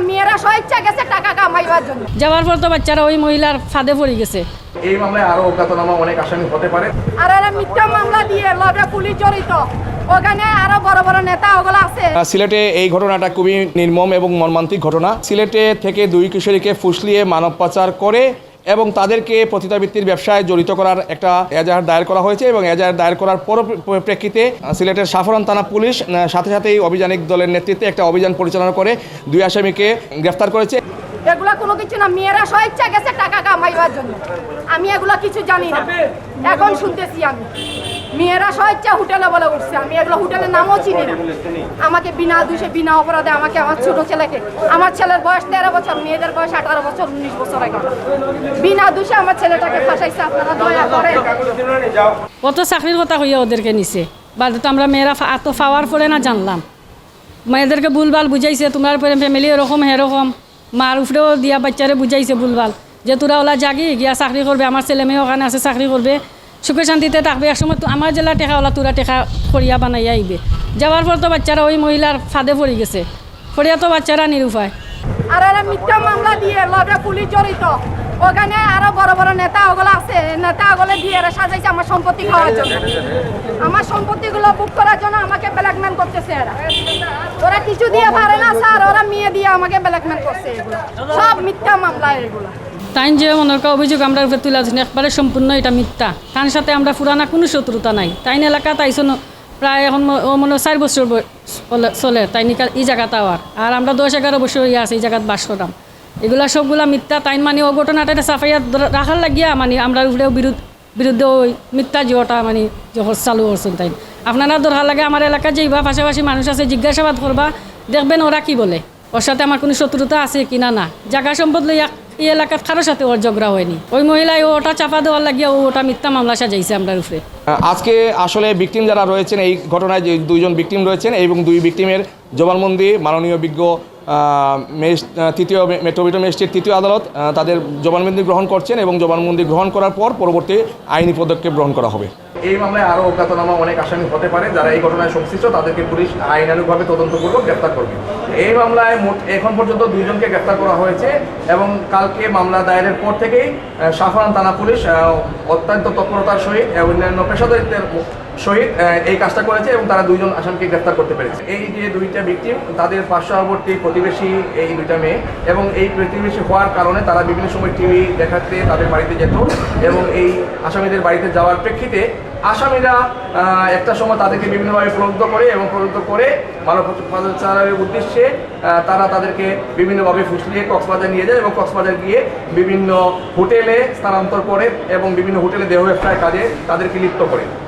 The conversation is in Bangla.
মেয়েরা স্বেচ্ছা গেছে টাকা কামাইবার জন্য। যাওয়ার পর তো বাচ্চারা ওই মহিলার ফাঁদে পড়ে গেছে। এই মামলায় আরও অজ্ঞাতনামা অনেক আসামি হতে পারে। আর এরা মিথ্যা মামলা দিয়ে লবে পুলিশ জড়িত। ওখানে আরও বড় বড় নেতা ওগুলো আছে। সিলেটে এই ঘটনাটা খুবই নির্মম এবং মর্মান্তিক ঘটনা। সিলেটে থেকে দুই কিশোরীকে ফুসলিয়ে মানব পাচার করে এবং তাদেরকে পতিতাবৃত্তির ব্যবসায় জড়িত করার একটা এজাহার দায়ের করা হয়েছে এবং এজাহার দায়ের করার পর প্রেক্ষিতে সিলেটের সাফরান থানা পুলিশ সাথে সাথেই অভিযানিক দলের নেতৃত্বে একটা অভিযান পরিচালনা করে দুই আসামিকে গ্রেফতার করেছে। কিছু না মেয়েরা স্বেচ্ছা গেছে টাকা কামাইবার জন্য। আমি এগুলা কিছু জানি না। এখন শুনতেছি আমি। মেয়েরা স্বেচ্ছা হোটেলে বলে উঠছে। আমি এগুলো হোটেলের নামও চিনি না। আমাকে বিনা দোষে, বিনা অপরাধে আমাকে আমার ছোট ছেলেকে, আমার ছেলের বয়স তেরো বছর, মেয়েদের বয়স আঠারো বছর, উনিশ বছর আগে। বিনা দোষে আমার ছেলেটাকে ফাঁসাইছে, আপনারা দয়া করে। কত চাকরির কথা হইয়া ওদেরকে নিছে। বাদে তো আমরা মেয়েরা এত পাওয়ার পরে না জানলাম। মেয়েদেরকে ভুলভাল বুঝাইছে, তোমার ফ্যামিলি এরকম এরকম মার উপরেও দিয়া বাচ্চারে বুঝাইছে ভুলভাল। যে তোরা ওলা জাগি, গিয়া চাকরি করবে আমার ছেলে মেয়ে ওখানে আছে চাকরি করবে সুখে শান্তিতে থাকবে একসময় আমার জেলা টেকা ওলা তোরা টেকা করিয়া বানাইয়া আইবে যাওয়ার পর তো বাচ্চারা ওই মহিলার ফাঁদে পড়ে গেছে। পড়িয়া তো বাচ্চারা নিরুপায় আর মিথ্যা মামলা লবে জড়িত ওখানে আরও বড় বড় নেতা ওগুলো আছে। নেতা ওগুলো দিয়ে সাজাইছে আমার সম্পত্তি খাওয়ার জন্য। আমার সম্পত্তিগুলো বুক করার জন্য আমাকে ব্ল্যাকমেল করতেছে এরা। ওরা কিছু দিয়ে পারে না স্যার, ওরা মেয়ে দিয়ে আমাকে ব্ল্যাকমেল করছে সব মিথ্যা মামলা এগুলো। তাই যে মনের কা অভিযোগ আমরা তুলে ধরছি একবারে সম্পূর্ণ এটা মিথ্যা। তার সাথে আমরা পুরানা কোনো শত্রুতা নাই। তাই এলাকা তাইছো প্রায় এখন ও মনে চার বছর চলে তাই নিকা এই জায়গাটা আর আর আমরা দশ এগারো বছর ইয়ে আছে, এই জায়গাত বাস করাম। এগুলা সবগুলা মিথ্যা তাই মানে ও ঘটনাটা এটা সাফাইয়া রাখার লাগিয়া মানে আমরা উপরেও বিরুদ্ধ বিরুদ্ধে ওই মিথ্যা জিওটা মানে চালু করছেন তাই আপনারা ধরার লাগে আমার এলাকায় যেইবা পাশাপাশি মানুষ আছে, জিজ্ঞাসাবাদ করবা, দেখবেন ওরা কি বলে। ওর সাথে আমার কোনো শত্রুতা আছে কি না। না জায়গা সম্পদ লইয়া এই এলাকার কারোর সাথে ওর ঝগড়া হয়নি। ওই মহিলায় ওটা চাপা দেওয়ার লাগিয়া ও ওটা মিথ্যা মামলা সাজাইছে আমরা উপরে। আজকে আসলে ভিকটিম যারা রয়েছেন, এই ঘটনায় যে দুইজন ভিকটিম রয়েছেন এবং দুই ভিকটিমের জবানবন্দি, মাননীয় বিজ্ঞ তৃতীয় মে- মেট্রোপিটো ম্যাজিস্ট্রেট তৃতীয় আদালত তাদের জবানবন্দি গ্রহণ করছেন এবং জবানবন্দি গ্রহণ করার পর পরবর্তী আইনি পদক্ষেপ গ্রহণ করা হবে। এই মামলায় আরও অজ্ঞাতনামা অনেক আসামি হতে পারে, যারা এই ঘটনায় সংশ্লিষ্ট, তাদেরকে পুলিশ আইনানুগভাবে তদন্তপূর্বক গ্রেফতার করবে। এই মামলায় মোট, এখন পর্যন্ত দুইজনকে গ্রেফতার করা হয়েছে এবং কালকে মামলা দায়েরের পর থেকেই সাফারান থানা পুলিশ অত্যন্ত তৎপরতার সহিত অন্যান্য পেশাদারিত্বের আহ, এই কাজটা করেছে এবং তারা দুইজন আসামকে গ্রেফতার করতে পেরেছে। এই যে দুইটা ভিকটিম তাদের পার্শ্ববর্তী প্রতিবেশী এই দুইটা মেয়ে এবং এই প্রতিবেশী হওয়ার কারণে তারা বিভিন্ন সময় টিভি দেখাতে তাদের বাড়িতে যেত এবং এই আসামিদের বাড়িতে যাওয়ার প্রেক্ষিতে আসামিরা একটা সময় তাদেরকে বিভিন্নভাবে প্রলুব্ধ করে এবং প্রলুব্ধ করে মানব পাচারের উদ্দেশ্যে তারা তাদেরকে বিভিন্নভাবে ফুসলিয়ে কক্সবাজার নিয়ে যায় এবং কক্সবাজার গিয়ে বিভিন্ন হোটেলে স্থানান্তর করে এবং বিভিন্ন হোটেলে দেহ ব্যবসায় কাজে তাদেরকে লিপ্ত করে।